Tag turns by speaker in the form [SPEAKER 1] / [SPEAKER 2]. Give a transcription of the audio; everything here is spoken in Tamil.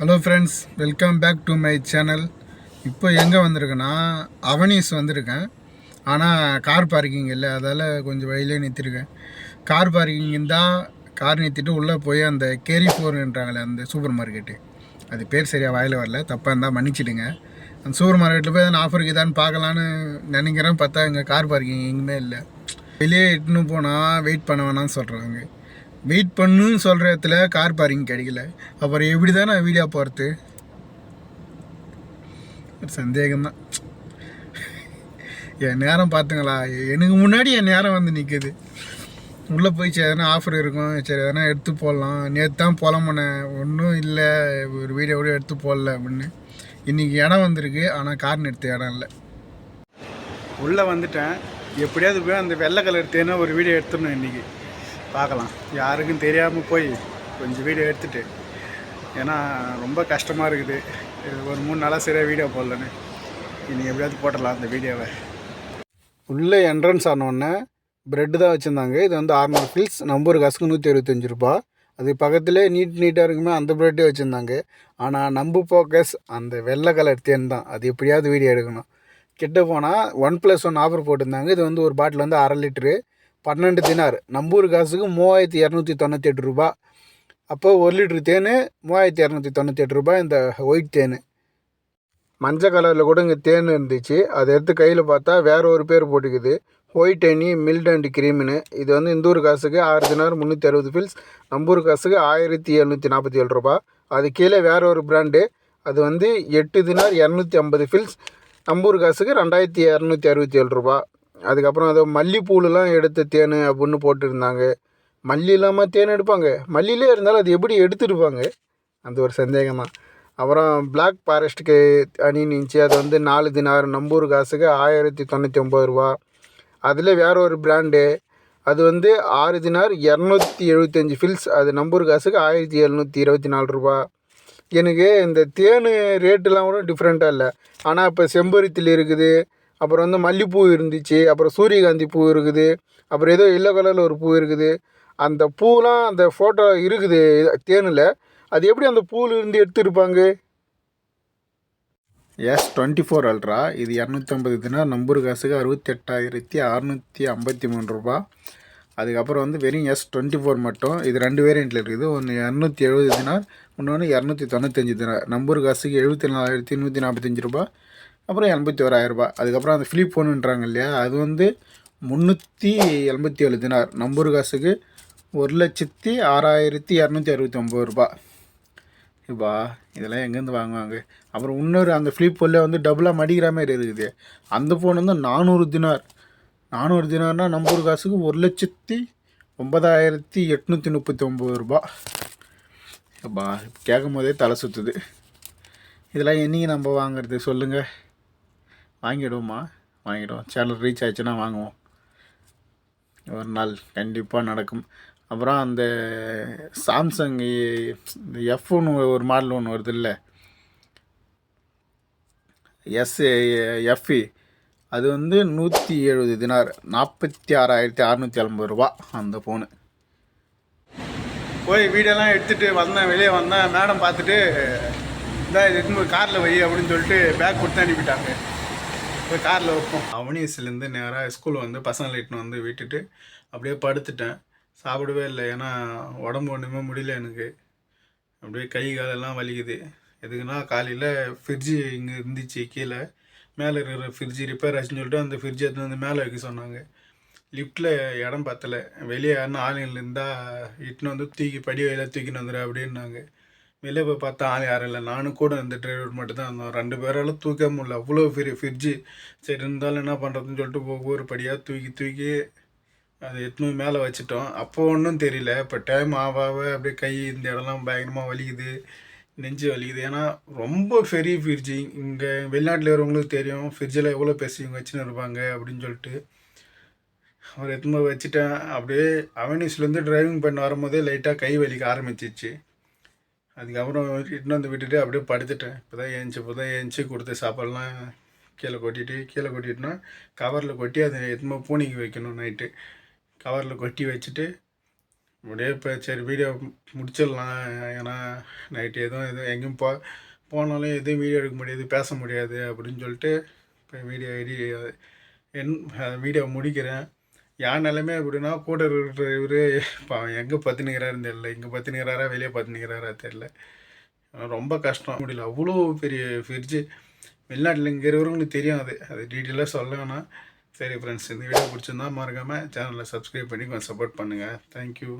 [SPEAKER 1] Hello friends welcome back to my channel இப்போ எங்கே வந்திருக்கேன்னா அவனீஸ் வந்திருக்கேன். ஆனால் கார் பார்க்கிங் இல்லை. அதால் கொஞ்சம் வழியிலே நிறுத்திருக்கேன். கார் பார்க்கிங் இருந்தால் கார் நிறுத்திட்டு உள்ளே போய் அந்த கேரி ஃபோர்ன்றாங்களே அந்த சூப்பர் மார்க்கெட்டு. அது பேர் சரியாக வாயில் வரல. தப்பாக இருந்தால் மன்னிச்சிடுங்க. அந்த சூப்பர் மார்க்கெட்டில் போய் அந்த ஆஃபர் இருக்குதான்னு பார்க்கலான்னு நினைக்கிறேன். பார்த்தா இங்கே கார் பார்க்கிங் எங்குமே இல்லை. வெளியே இட்டுன்னு போனால் வெயிட் பண்ண வேணாம்னு சொல்கிறாங்க வெயிட் பண்ணுன்னு சொல்கிற இடத்துல கார் பார்க்கிங் கிடைக்கல. அப்புறம் எப்படி தான் நான் வீடியோ போகிறது ஒரு சந்தேகம்தான். என் நேரம் பார்த்துங்களா. எனக்கு முன்னாடி என் நேரம் வந்து நிற்குது உள்ளே போய் சரி எதனா ஆஃபர் இருக்கும். சரி எதனா எடுத்து போடலாம். நேற்று தான் போகலாம் ஒன்றும் இல்லை. ஒரு வீடியோ கூட எடுத்து போடல அப்படின்னு. இன்றைக்கி இடம் வந்திருக்கு. ஆனால் கார் நிறுத்த இடம் இல்லை. உள்ளே வந்துட்டேன். எப்படியாவது போய் அந்த வெள்ளை கலர் தேனா ஒரு வீடியோ எடுத்துடணும் இன்றைக்கி பார்க்கலாம். யாருக்கும் தெரியாமல் போய் கொஞ்சம் வீடியோ எடுத்துட்டு ஏன்னா ரொம்ப கஷ்டமாக இருக்குது. இது ஒரு மூணு நாளாக சரியாக வீடியோ போடலன்னு. இன்றைக்கி எப்படியாவது போட்டலாம் அந்த வீடியோவை உள்ளே என்ட்ரன்ஸ் ஆனோடனே ப்ரெட்டு தான் வச்சுருந்தாங்க. இது வந்து ஆறுநூறு ஃபில்ஸ் நம்பர் காசுக்கு நூற்றி இருபத்தஞ்சி ரூபா. அது பக்கத்துலேயே நீட் நீட்டாக இருக்குமே அந்த ப்ரெட்டே வச்சுருந்தாங்க. ஆனால் நம்பு ஃபோக்கஸ் அந்த வெள்ளை கலர் தேன் தான். அது எப்படியாவது வீடியோ எடுக்கணும். கிட்ட போனால் ஒன் ப்ளஸ் ஒன் ஆஃபர் போட்டிருந்தாங்க. இது வந்து ஒரு பாட்டில் வந்து அரை லிட்ரு பன்னெண்டு தினார் நம்பூர் காசுக்கு மூவாயிரத்தி இரநூத்தி தொண்ணூற்றி எட்டு ரூபா. அப்போ ஒரு லிட்ரு தேன் மூவாயிரத்தி இரநூத்தி தொண்ணூற்றி எட்டு ரூபாய் இந்த ஒயிட் தேன். மஞ்சள் கலரில் கூட இங்கே தேன் இருந்துச்சு. அதை எடுத்து கையில் பார்த்தா வேற ஒரு பேர் போட்டுக்குது. ஒயிட் அணி மில்ட் அண்ட் கிரீம்னு. இது வந்து இந்த ஊர் காசுக்கு ஆறு தினார் முந்நூற்றி அறுபது ஃபில்ஸ் நம்பூர் காசுக்கு ஆயிரத்தி எழுநூற்றி நாற்பத்தி ஏழு ரூபா. அது கீழே வேற ஒரு பிராண்டு. அது வந்து எட்டு தினார் இரநூத்தி ஐம்பது ஃபில்ஸ் நம்பூர் காசுக்கு ரெண்டாயிரத்தி இரநூத்தி அறுபத்தி ஏழு ரூபா. அதுக்கப்புறம் அதை மல்லிப்பூலெலாம் எடுத்த தேன் அப்படின்னு போட்டுருந்தாங்க. மல்லி இல்லாமல் தேன் எடுப்பாங்க. மல்லியிலே இருந்தாலும் அது எப்படி எடுத்துருப்பாங்க? அந்த ஒரு சந்தேகம். தான் அப்புறம் பிளாக் ஃபாரஸ்ட்டுக்கு அணின்னு இருந்துச்சு அது வந்து நாலு தினார் நம்பூர் காசுக்கு ஆயிரத்தி தொண்ணூற்றி ஒம்பது ரூபா. அதில் வேற ஒரு பிராண்டு அது வந்து ஆறு தினார் இரநூத்தி எழுபத்தஞ்சி ஃபில்ஸ் அது நம்பூர் காசுக்கு ஆயிரத்தி எழுநூற்றி இருபத்தி நாலு ரூபா. எனக்கு இந்த தேன் ரேட்டுலாம் கூட டிஃப்ரெண்ட்டாக இல்லை. ஆனால் இப்போ செம்பருத்தியில் இருக்குது. அப்புறம் வந்து மல்லிப்பூ இருந்துச்சு அப்புறம் சூரியகாந்தி பூ இருக்குது அப்புறம் ஏதோ எல்லோ கலரில் ஒரு பூ இருக்குது. அந்த பூலாம் அந்த ஃபோட்டோ இருக்குது தேனில். அது எப்படி அந்த பூவில் இருந்து எடுத்துருப்பாங்க? S twenty four ultra. இது இரநூத்தம்பது தினம் நம்பர் காசுக்கு அறுபத்தெட்டாயிரத்தி அறநூற்றி ஐம்பத்தி மூணு ரூபா. அதுக்கப்புறம் வந்து வெறும் எஸ் டுவெண்ட்டி ஃபோர் மட்டும். இது ரெண்டு வேரியண்ட்டில் இருக்குது. ஒன்று இரநூத்தி எழுபது தினார் இன்னொன்று இரநூத்தி தொண்ணூத்தஞ்சு தினார் நம்பர் காசுக்கு எழுபத்தி நாலாயிரத்தி நூற்றி நாற்பத்தஞ்சு ரூபா. அப்புறம் எண்பத்தி ஓராயிரரூபா ரூபாய். அதுக்கப்புறம் அந்த ஃப்ளிப் ஃபோனுன்றாங்க இல்லையா? அது வந்து முந்நூற்றி எண்பத்தி ஏழு தினார். நம்பர் காசுக்கு ஒரு லட்சத்தி ஆறாயிரத்தி இரநூத்தி அறுபத்தி ஒம்பது ரூபா இப்பா இதெல்லாம் எங்கேருந்து வாங்குவாங்க? அப்புறம் இன்னொரு அந்த ஃப்ளிப் ஃபோனில் வந்து டபுளாக மடிக்கிற மாதிரி இருக்குது. அந்த ஃபோன் வந்து நானூறு தினார். நானூறு தினார்னால் நம்பர் காசுக்கு ஒரு லட்சத்தி ஒன்பதாயிரத்தி எட்நூற்றி முப்பத்தி ஒம்பது ரூபா அப்பா கேட்கும் போதே தலை சுற்றுது இதெல்லாம் என்னைக்கு நம்ம வாங்குறது? சொல்லுங்கள் வாங்கிடுவோம்மா. வாங்கிடுவோம். சேனல் ரீச் ஆச்சுன்னா வாங்குவோம். ஒரு நாள் கண்டிப்பாக நடக்கும். அப்புறம் அந்த சாம்சங் இந்த எஃப் ஒன்று ஒரு மாடல் ஒன்று வருது இல்லை? எஸ் எஃப்இ அது வந்து நூற்றி எழுபது தினார். நாற்பத்தி ஆறாயிரத்தி அறநூற்றி ஐம்பது ரூபா அந்த ஃபோனு போய் வீடியோலாம் எடுத்துகிட்டு வந்தேன். வெளியே வந்தேன். மேடம் பார்த்துட்டு இதான் இது காரில் வை அப்படின்னு சொல்லிட்டு பேக் கொடுத்து அனுப்பிட்டாங்க. போய் காரில் வைப்போம். அவனியஸ்லேருந்து நேராக ஸ்கூல் வந்து பசங்களை இட்டுன்னு வந்து விட்டுட்டு அப்படியே படுத்துட்டேன். சாப்பிடவே இல்லை. ஏன்னா உடம்பு ஒன்றுமே முடியல எனக்கு. அப்படியே கை காலெல்லாம் வலிக்குது. எதுக்குன்னா காலையில் ஃப்ரிட்ஜு இங்கே இருந்துச்சு கீழே. மேலே இருக்கிற ஃப்ரிட்ஜு ரிப்பேர் ஆச்சுன்னு சொல்லிட்டு அந்த ஃப்ரிட்ஜ் எடுத்து வந்து மேலே வைக்க சொன்னாங்க. லிஃப்ட்டில் இடம் பத்தலை. வெளியே யாருன்னா ஆளுங்கள் இருந்தால் இட்டுன்னு வந்து தூக்கி படி வயலாக தூக்கின்னு வந்துடு அப்படின்னாங்க. வெளியே போய் பார்த்தா ஆள் யாரும் இல்லை. நானும் கூட இந்த டிரைவர் மட்டும் தான் இருந்தோம். ரெண்டு பேரால் தூக்க முடியல. அவ்வளோ பெரிய ஃப்ரிட்ஜு சரி இருந்தாலும் என்ன பண்ணுறதுன்னு சொல்லிட்டு ஒவ்வொரு படியாக தூக்கி தூக்கி அதை எத்தனை மேலே வச்சுட்டோம். அப்போ ஒன்றும் தெரியல. இப்போ டைம் ஆக ஆக அப்படியே கை இந்த இடம்லாம் பயங்கரமாக வலிக்குது. நெஞ்சு வலிக்குது. ஏன்னா ரொம்ப பெரிய ஃப்ரிட்ஜு இங்கே வெளிநாட்டில் இருக்கிறவங்களுக்கு தெரியும். ஃப்ரிட்ஜில் எவ்வளோ பெருசு இவங்க வச்சுன்னு இருப்பாங்க அப்படின்னு சொல்லிட்டு. அவர் எத்தனை வச்சுட்டேன். அப்படியே அவனிஸ்லேருந்து டிரைவிங் பண்ண வரும்போதே லைட்டாக கை வலிக்க ஆரம்பிச்சிச்சு அதுக்கப்புறம் இட்டுன்னு வந்து விட்டுட்டு அப்படியே படுத்துட்டேன். இப்போ தான் ஏஞ்சி இப்போ தான் ஏஞ்சி கொடுத்த சாப்பாடுலாம் கீழே கொட்டிட்டு கீழே கொட்டிட்டுனா கவரில் கொட்டி அதை எத்தனை பூனைக்கு வைக்கணும் நைட்டு. கவரில் கொட்டி வச்சுட்டு அப்படியே இப்போ சரி வீடியோ முடிச்சிடலாம். ஏன்னா நைட்டு எதுவும் எதுவும் எங்கேயும் போ போனாலும் எதுவும் வீடியோ எடுக்க முடியாது பேச முடியாது அப்படின்னு சொல்லிட்டு இப்போ வீடியோ எடி என் வீடியோ முடிக்கிறேன். என் நிலைமை எப்படின்னா கூட இருக்கிற இவர் இப்போ எங்கே பத்துனுக்கிறாருன்னு தெரியல. இங்கே பத்துனுக்கிறாரா வெளியே பத்துனுக்கிறாரா தெரில ரொம்ப கஷ்டம். முடியல. அவ்வளோ பெரிய ஃப்ரிட்ஜு வெளிநாட்டில் இங்கே இருக்கிறவங்களுக்கு தெரியும் அது. அது டீட்டெயிலாக சொல்ல வேணாம் சரி ஃப்ரெண்ட்ஸ் இந்த வீடியோ பிடிச்சிருந்தா மறக்காமல் சேனலை சப்ஸ்கிரைப் பண்ணி கொஞ்சம் சப்போர்ட் பண்ணுங்கள் தேங்க்யூ